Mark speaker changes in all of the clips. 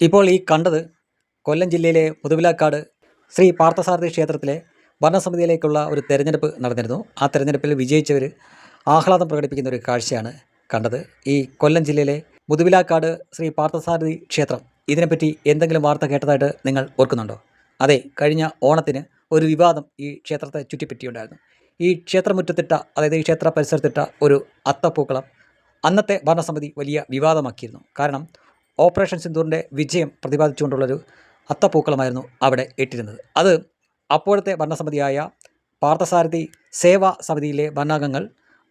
Speaker 1: ഇപ്പോൾ ഈ കണ്ടത് കൊല്ലം ജില്ലയിലെ പുതുവിലാക്കാട് ശ്രീ പാർത്ഥസാരഥി ക്ഷേത്രത്തിലെ ഭരണസമിതിയിലേക്കുള്ള ഒരു തെരഞ്ഞെടുപ്പ് നടന്നിരുന്നു. ആ തെരഞ്ഞെടുപ്പിൽ വിജയിച്ചവർ ആഹ്ലാദം പ്രകടിപ്പിക്കുന്ന ഒരു കാഴ്ചയാണ് കണ്ടത്. ഈ കൊല്ലം ജില്ലയിലെ മുതുവിലാക്കാട് ശ്രീ പാർത്ഥസാരഥി ക്ഷേത്രം ഇതിനെപ്പറ്റി എന്തെങ്കിലും വാർത്ത കേട്ടതായിട്ട് നിങ്ങൾ ഓർക്കുന്നുണ്ടോ? അതെ കഴിഞ്ഞ ഓണത്തിന് ഒരു വിവാദം ഈ ക്ഷേത്രത്തെ ചുറ്റിപ്പറ്റിയുണ്ടായിരുന്നു. ഈ ക്ഷേത്രമുറ്റത്തിട്ട അതായത് ഈ ക്ഷേത്ര പരിസരത്തിട്ട ഒരു അത്തപ്പൂക്കളം അന്നത്തെ ഭരണസമിതി വലിയ വിവാദമാക്കിയിരുന്നു. കാരണം ഓപ്പറേഷൻ സിന്ധൂറിന്റെ വിജയം പ്രതിപാദിച്ചുകൊണ്ടുള്ളൊരു അത്തപ്പൂക്കളമായിരുന്നു അവിടെ ഇട്ടിരുന്നത്. അത് അപ്പോഴത്തെ ഭരണസമിതിയായ പാർത്ഥസാരഥി സേവാ സമിതിയിലെ ഭരണാംഗങ്ങൾ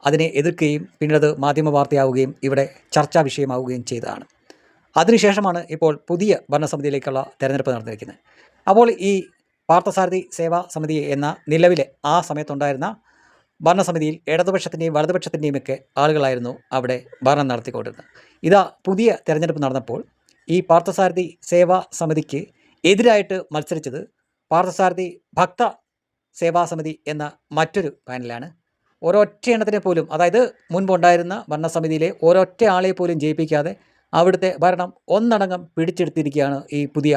Speaker 1: അതിനെ എതിർക്കുകയും പിന്നീട് അത് മാധ്യമ വാർത്തയാവുകയും ഇവിടെ ചർച്ചാ വിഷയമാവുകയും ചെയ്തതാണ്. അതിനുശേഷമാണ് ഇപ്പോൾ പുതിയ ഭരണസമിതിയിലേക്കുള്ള തെരഞ്ഞെടുപ്പ് നടന്നിരിക്കുന്നത്. അപ്പോൾ ഈ പാർത്ഥസാരഥി സേവാ സമിതി എന്ന നിലവിലെ ആ സമയത്തുണ്ടായിരുന്ന ഭരണസമിതിയിൽ ഇടതുപക്ഷത്തിന്റെയും വലതുപക്ഷത്തിന്റെയും ഒക്കെ ആളുകളായിരുന്നു അവിടെ ഭരണം നടത്തിക്കൊണ്ടിരുന്നത്. ഇതാ പുതിയ തെരഞ്ഞെടുപ്പ് നടന്നപ്പോൾ ഈ പാർത്ഥസാരഥി സേവാ സമിതിക്ക് എതിരായിട്ട് മത്സരിച്ചത് പാർത്ഥസാരഥി ഭക്ത സേവാ സമിതി എന്ന മറ്റൊരു പാനലാണ് ഒരൊറ്റ എണ്ണത്തിനെ പോലും അതായത് മുൻപുണ്ടായിരുന്ന ഭരണസമിതിയിലെ ഒരൊറ്റ ആളെ പോലും ജയിപ്പിക്കാതെ അവിടുത്തെ ഭരണം ഒന്നടങ്കം പിടിച്ചെടുത്തിരിക്കുകയാണ് ഈ പുതിയ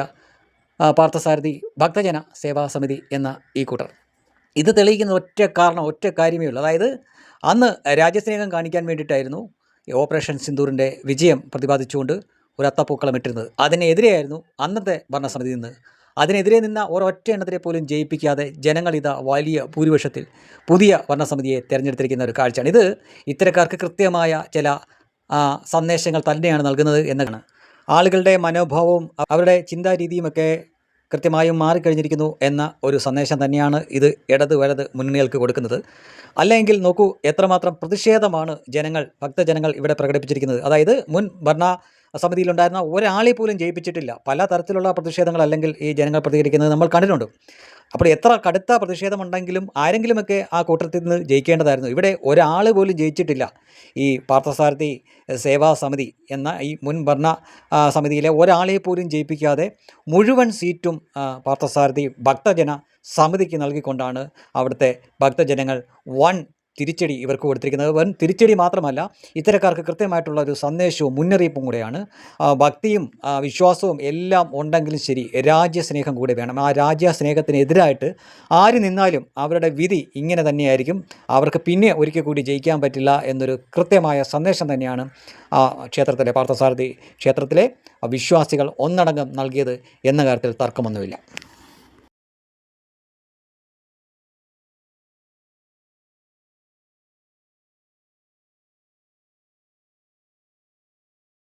Speaker 1: പാർത്ഥസാരഥി ഭക്തജന സേവാ സമിതി എന്ന ഈ കൂട്ടർ. ഇത് തെളിയിക്കുന്ന ഒറ്റ കാരണം ഒറ്റ കാര്യമേ ഉള്ളൂ. അതായത് അന്ന് രാജ്യസ്നേഹം കാണിക്കാൻ വേണ്ടിയിട്ടായിരുന്നു ഓപ്പറേഷൻ സിന്ദൂറിന്റെ വിജയം പ്രതിപാദിച്ചുകൊണ്ട് ഒരു അത്തപ്പൂക്കളം ഇട്ടിരുന്നത്. അതിനെതിരെയായിരുന്നു അന്നത്തെ ഭരണസമിതി നിന്ന്. അതിനെതിരെ നിന്ന ഒരൊറ്റ എണ്ണത്തിനെ പോലും ജയിപ്പിക്കാതെ ജനങ്ങൾ ഇതാ വലിയ ഭൂരിപക്ഷത്തിൽ പുതിയ ഭരണസമിതിയെ തിരഞ്ഞെടുത്തിരിക്കുന്ന ഒരു കാഴ്ചയാണ്. ഇത് ഇത്തരക്കാർക്ക് കൃത്യമായ ചില സന്ദേശങ്ങൾ തന്നെയാണ് നൽകുന്നത് എന്നതാണ്. ആളുകളുടെ മനോഭാവവും അവരുടെ ചിന്താരീതിയുമൊക്കെ കൃത്യമായും മാറിക്കഴിഞ്ഞിരിക്കുന്നു എന്ന ഒരു സന്ദേശം തന്നെയാണ് ഇത് ഇടത് വലത് മുന്നണികൾക്ക് കൊടുക്കുന്നത്. അല്ലെങ്കിൽ നോക്കൂ എത്രമാത്രം പ്രതിഷേധമാണ് ജനങ്ങൾ ഭക്തജനങ്ങൾ ഇവിടെ പ്രകടിപ്പിച്ചിരിക്കുന്നത്. അതായത് മുൻ ഭരണ സമിതിയിലുണ്ടായിരുന്ന ഒരാളെ പോലും ജയിപ്പിച്ചിട്ടില്ല. പല തരത്തിലുള്ള പ്രതിഷേധങ്ങൾ അല്ലെങ്കിൽ ഈ ജനങ്ങൾ പ്രതികരിക്കുന്നത് നമ്മൾ കണ്ടിട്ടുണ്ട്. അപ്പോൾ എത്ര കടുത്ത പ്രതിഷേധമുണ്ടെങ്കിലും ആരെങ്കിലുമൊക്കെ ആ കൂട്ടത്തിൽ നിന്ന് ജയിക്കേണ്ടതായിരുന്നു. ഇവിടെ ഒരാൾ പോലും ജയിച്ചിട്ടില്ല. ഈ പാർത്ഥസാരഥി സേവാ സമിതി എന്ന ഈ മുൻ ഭരണ സമിതിയിലെ ഒരാളെ പോലും ജയിപ്പിക്കാതെ മുഴുവൻ സീറ്റും പാർത്ഥസാരഥി ഭക്തജന സമിതിക്ക് നൽകിക്കൊണ്ടാണ് അവിടുത്തെ ഭക്തജനങ്ങൾ വൺ തിരിച്ചടി ഇവർക്ക് കൊടുത്തിരിക്കുന്നത്. വൻ തിരിച്ചടി മാത്രമല്ല ഇത്തരക്കാർക്ക് കൃത്യമായിട്ടുള്ള ഒരു സന്ദേശവും മുന്നറിയിപ്പും കൂടെയാണ്. ഭക്തിയും വിശ്വാസവും എല്ലാം ഉണ്ടെങ്കിലും ശരി രാജ്യസ്നേഹം കൂടെ വേണം. ആ രാജ്യസ്നേഹത്തിനെതിരായിട്ട് ആര് നിന്നാലും അവരുടെ വിധി ഇങ്ങനെ തന്നെയായിരിക്കും. അവർക്ക് പിന്നെ ഒരിക്കൽ കൂടി ജയിക്കാൻ പറ്റില്ല എന്നൊരു കൃത്യമായ സന്ദേശം തന്നെയാണ് ആ ക്ഷേത്രത്തിലെ പാർത്ഥസാരഥി ക്ഷേത്രത്തിലെ വിശ്വാസികൾ ഒന്നടങ്കം നൽകിയത് എന്ന കാര്യത്തിൽ തർക്കമൊന്നുമില്ല.